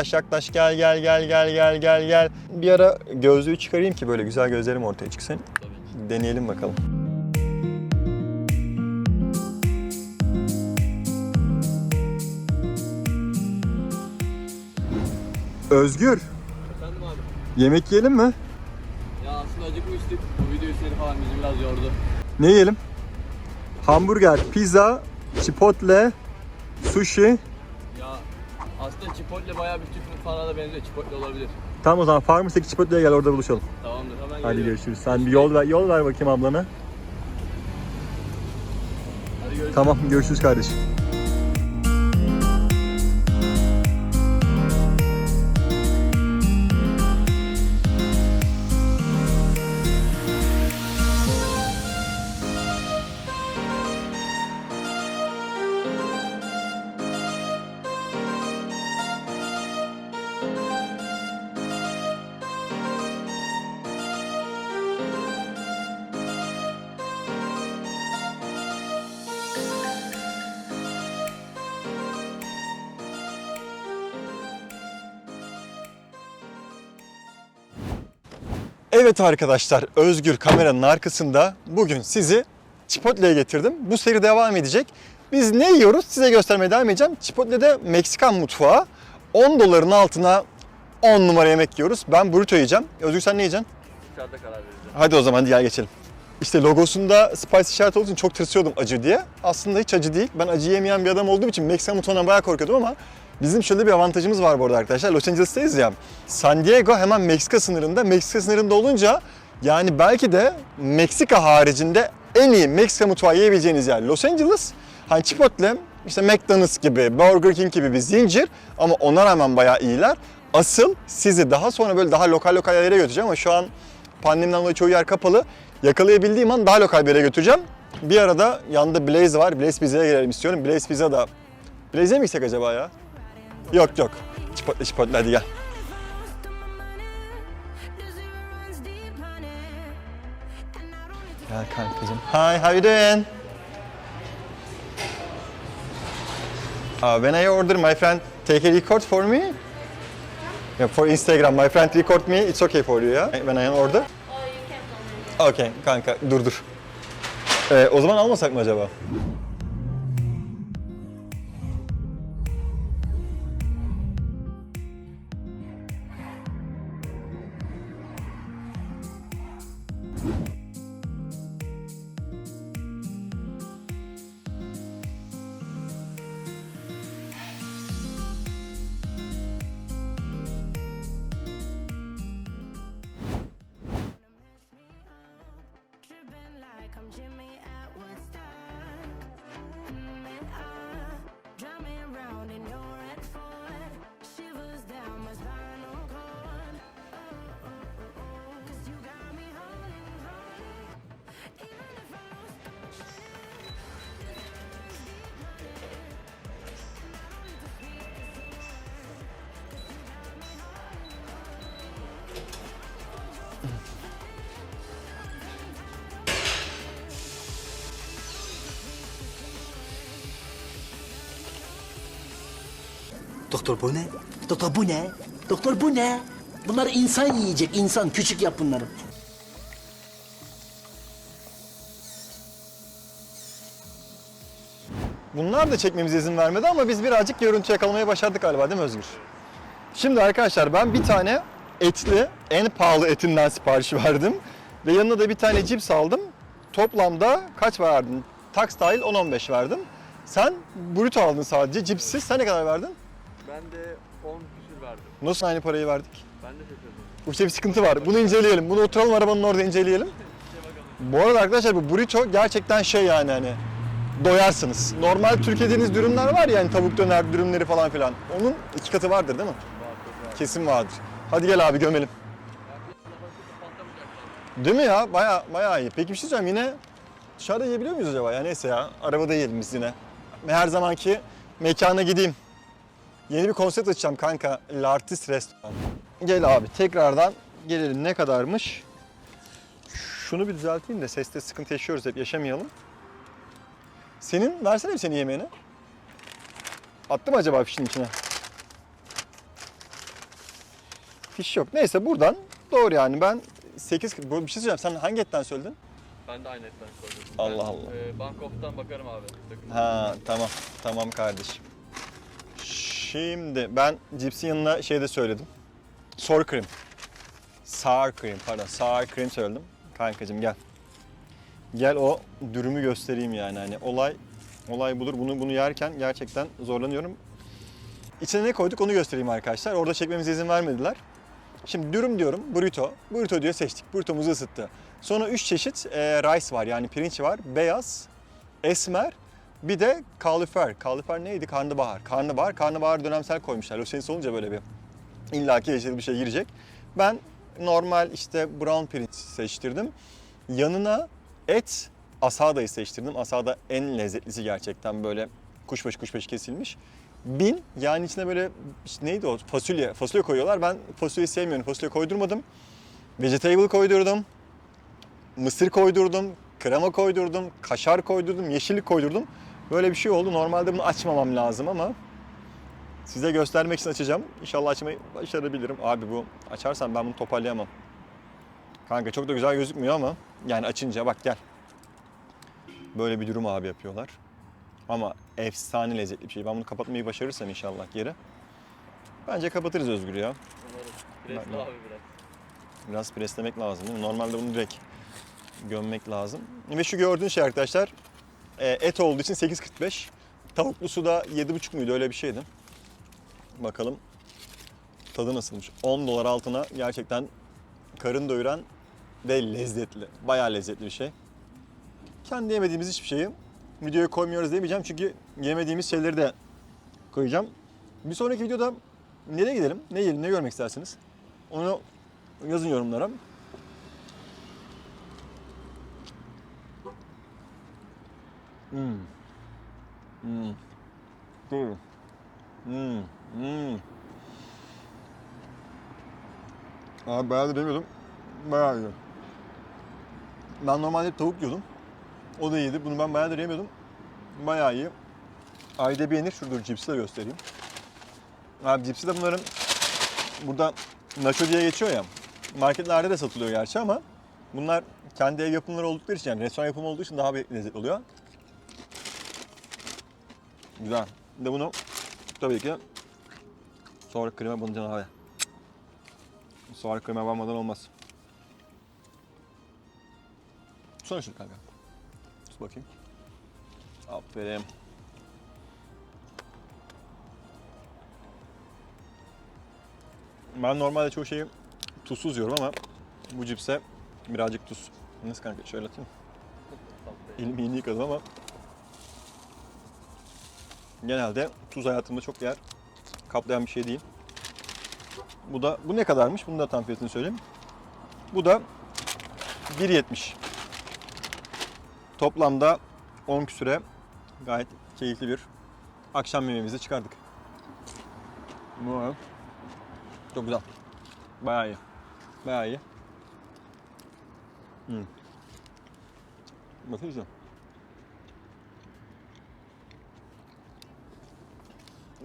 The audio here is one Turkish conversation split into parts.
yaklaş yaklaş gel gel gel gel gel gel gel. Bir ara gözlüğü çıkarayım ki böyle güzel gözlerim ortaya çıksın. Deneyelim bakalım. Özgür, Efendim abi. yemek yiyelim mi? Ya aslında acıkmıştık. Bu video seri falan bizi biraz yordu. Ne yiyelim? Hamburger, pizza, chipotle, sushi. Aslında Chipotle bayağı bir Türk mutfağına da benziyor. Chipotle olabilir. Tamam o zaman Farmers'taki Chipotle'ye gel orada buluşalım. Tamamdır hemen Hadi geliyorum. görüşürüz. Sen bir yol ver, yol ver bakayım ablana. Hadi görüşürüz. Tamam görüşürüz kardeşim. Evet arkadaşlar, Özgür kameranın arkasında bugün sizi Chipotle'ye getirdim. Bu seri devam edecek. Biz ne yiyoruz size göstermeye devam edeceğim. Chipotle'de Meksikan mutfağı 10 doların altına 10 numara yemek yiyoruz. Ben burrito yiyeceğim. Özgür sen ne yiyeceksin? Dışarıda karar vereceğim. Hadi o zaman gel geçelim. İşte logosunda spice işareti olduğu için çok tırsıyordum acı diye. Aslında hiç acı değil. Ben acı yemeyen bir adam olduğum için Meksikan mutfağından bayağı korkuyordum ama bizim şöyle bir avantajımız var bu arada arkadaşlar. Los Angeles'tayız ya. San Diego hemen Meksika sınırında. Meksika sınırında olunca yani belki de Meksika haricinde en iyi Meksika mutfağı yiyebileceğiniz yer Los Angeles. Hani Chipotle, işte McDonald's gibi, Burger King gibi bir zincir ama ona rağmen bayağı iyiler. Asıl sizi daha sonra böyle daha lokal lokal yerlere götüreceğim ama şu an pandemiden dolayı çoğu yer kapalı. Yakalayabildiğim an daha lokal bir yere götüreceğim. Bir arada yanında Blaze var. Blaze Pizza'ya girelim istiyorum. Blaze Pizza da... Blaze'e mi gitsek acaba ya? Yok yok. Chipotle Chipotle hadi gel. Gel kankacığım. Hi, how you doing? Uh, when I order, my friend take a record for me. Yeah, for Instagram, my friend record me. It's okay for you, yeah? When I order. Okay, kanka dur dur. Ee, o zaman almasak mı acaba? Doktor bu ne? Doktor bu ne? Doktor bu ne? Bunlar insan yiyecek, insan. Küçük yap bunları. Bunlar da çekmemize izin vermedi ama biz birazcık görüntü yakalamayı başardık galiba değil mi Özgür? Şimdi arkadaşlar ben bir tane etli, en pahalı etinden sipariş verdim. Ve yanına da bir tane cips aldım. Toplamda kaç verdin? Tax dahil 10-15 verdim. Sen burrito aldın sadece, cipsiz. Sen ne kadar verdin? Ben de 10 küsür verdim. Nasıl aynı parayı verdik? Ben de şaşırdım. Bu işte bir sıkıntı var. Bunu inceleyelim. Bunu oturalım arabanın orada inceleyelim. Bu arada arkadaşlar bu burrito gerçekten şey yani hani doyarsınız. Normal Türkiye yediğiniz dürümler var ya hani tavuk döner dürümleri falan filan. Onun iki katı vardır değil mi? Kesin vardır. Hadi gel abi gömelim. Değil mi ya? Baya baya iyi. Peki bir şey söyleyeceğim yine dışarıda yiyebiliyor muyuz acaba? Ya neyse ya arabada yiyelim biz yine. Her zamanki mekana gideyim. Yeni bir konsept açacağım kanka. L'artist Restoran. Gel abi tekrardan gelelim ne kadarmış? Şunu bir düzelteyim de seste sıkıntı yaşıyoruz hep yaşamayalım. Senin versene bir senin yemeğini. Attı mı acaba fişin içine? Fiş yok. Neyse buradan doğru yani ben 8 bu bir şey söyleyeceğim. Sen hangi etten söyledin? Ben de aynı etten sordum. Allah Ben, Allah. E, Bankof'tan bakarım abi. Takım. Ha tamam. Tamam kardeşim. Şimdi ben cipsin yanına şey de söyledim. Sour cream. Sour cream pardon. Sour cream söyledim. Kankacığım gel. Gel o dürümü göstereyim yani hani olay olay budur. Bunu bunu yerken gerçekten zorlanıyorum. İçine ne koyduk onu göstereyim arkadaşlar. Orada çekmemize izin vermediler. Şimdi dürüm diyorum, burrito. Burrito diye seçtik. Burritomuzu ısıttı. Sonra 3 çeşit e, rice var yani pirinç var. Beyaz, esmer, bir de kalifer. Kalifer neydi? Karnabahar. Karnabahar, karnabahar dönemsel koymuşlar. Angeles olunca böyle bir illaki yeşil bir şey girecek. Ben normal işte brown pirinç seçtirdim. Yanına et asadayı seçtirdim. Asada en lezzetlisi gerçekten böyle kuşbaşı kuşbaşı kesilmiş. Bin yani içine böyle işte neydi o fasulye fasulye koyuyorlar. Ben fasulyeyi sevmiyorum. Fasulye koydurmadım. Vegetable koydurdum. Mısır koydurdum. Krema koydurdum. Kaşar koydurdum. Yeşillik koydurdum. Böyle bir şey oldu. Normalde bunu açmamam lazım ama size göstermek için açacağım. İnşallah açmayı başarabilirim. Abi bu açarsam ben bunu toparlayamam. Kanka çok da güzel gözükmüyor ama yani açınca bak gel. Böyle bir durum abi yapıyorlar. Ama efsane lezzetli bir şey. Ben bunu kapatmayı başarırsam inşallah geri. Bence kapatırız Özgür ya. Umarım. Presli Ben- abi biraz. Biraz preslemek lazım değil mi? Normalde bunu direkt gömmek lazım. Ve şu gördüğün şey arkadaşlar et olduğu için 8.45. Tavuklusu da 7.5 muydu öyle bir şeydi. Bakalım tadı nasılmış. 10 dolar altına gerçekten karın doyuran ve lezzetli. Bayağı lezzetli bir şey. Kendi yemediğimiz hiçbir şeyi videoya koymuyoruz demeyeceğim çünkü yemediğimiz şeyleri de koyacağım. Bir sonraki videoda nereye gidelim? Ne yiyelim? Ne görmek istersiniz? Onu yazın yorumlara. Hmm. Hmm. Doğru. Hmm. Hmm. Abi bayağı da demiyordum. Bayağı iyi. Ben normalde tavuk yiyordum. O da iyiydi. Bunu ben bayağı da yemiyordum. Bayağı iyi. Ayda bir yenir. Şurada cipsi de göstereyim. Abi cipsi de bunların burada nacho diye geçiyor ya. Marketlerde de satılıyor gerçi ama bunlar kendi ev yapımları oldukları için yani restoran yapımı olduğu için daha bir lezzet oluyor. Güzel. Bir de bunu tabii ki sonra krema banacaksın abi. Sonra krema banmadan olmaz. Tutsana şunu kanka. Tut bakayım. Aferin. Ben normalde çoğu şeyi tuzsuz yiyorum ama bu cipse birazcık tuz. Nasıl kanka şöyle atayım. Elimi yeni yıkadım ama genelde tuz hayatımda çok yer kaplayan bir şey değil. Bu da bu ne kadarmış? Bunu da tam fiyatını söyleyeyim. Bu da 1.70. Toplamda 10 küsüre gayet keyifli bir akşam yemeğimizi çıkardık. Bu çok güzel. Bayağı iyi. Bayağı iyi. Hmm. Bakın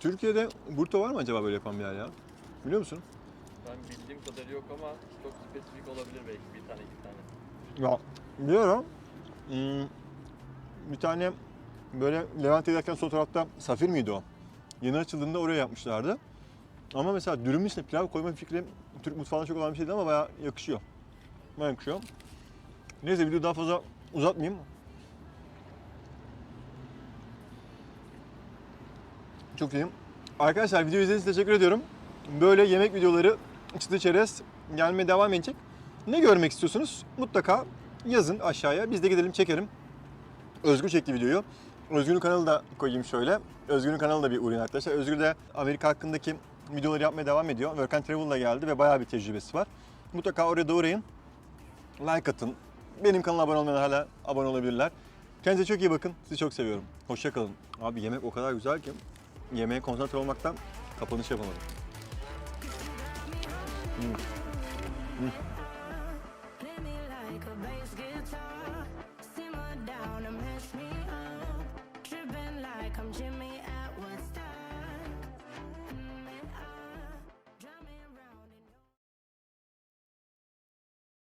Türkiye'de burto var mı acaba böyle yapan bir yer ya? Biliyor musun? Ben bildiğim kadarıyla yok ama çok spesifik olabilir belki bir tane iki tane. Ya biliyorum. Hmm, bir tane böyle Levent'e giderken sol tarafta Safir miydi o? Yeni açıldığında oraya yapmışlardı. Ama mesela dürümün içine pilav koyma fikri Türk mutfağına çok olan bir şeydi ama bayağı yakışıyor. Bayağı yakışıyor. Neyse videoyu daha fazla uzatmayayım. Çok iyiyim. Arkadaşlar video izlediğiniz için teşekkür ediyorum. Böyle yemek videoları çıtı çerez gelmeye devam edecek. Ne görmek istiyorsunuz? Mutlaka yazın aşağıya. Biz de gidelim çekerim. Özgür çekti videoyu. Özgür'ün kanalı da koyayım şöyle. Özgür'ün kanalı da bir uğrayın arkadaşlar. Özgür de Amerika hakkındaki videoları yapmaya devam ediyor. Work and Travel'la geldi ve bayağı bir tecrübesi var. Mutlaka oraya da uğrayın. Like atın. Benim kanalıma abone olmayan hala abone olabilirler. Kendinize çok iyi bakın. Sizi çok seviyorum. Hoşçakalın. Abi yemek o kadar güzel ki yemeğe konsantre olmaktan kapanış yapamadım. Hmm. Hmm.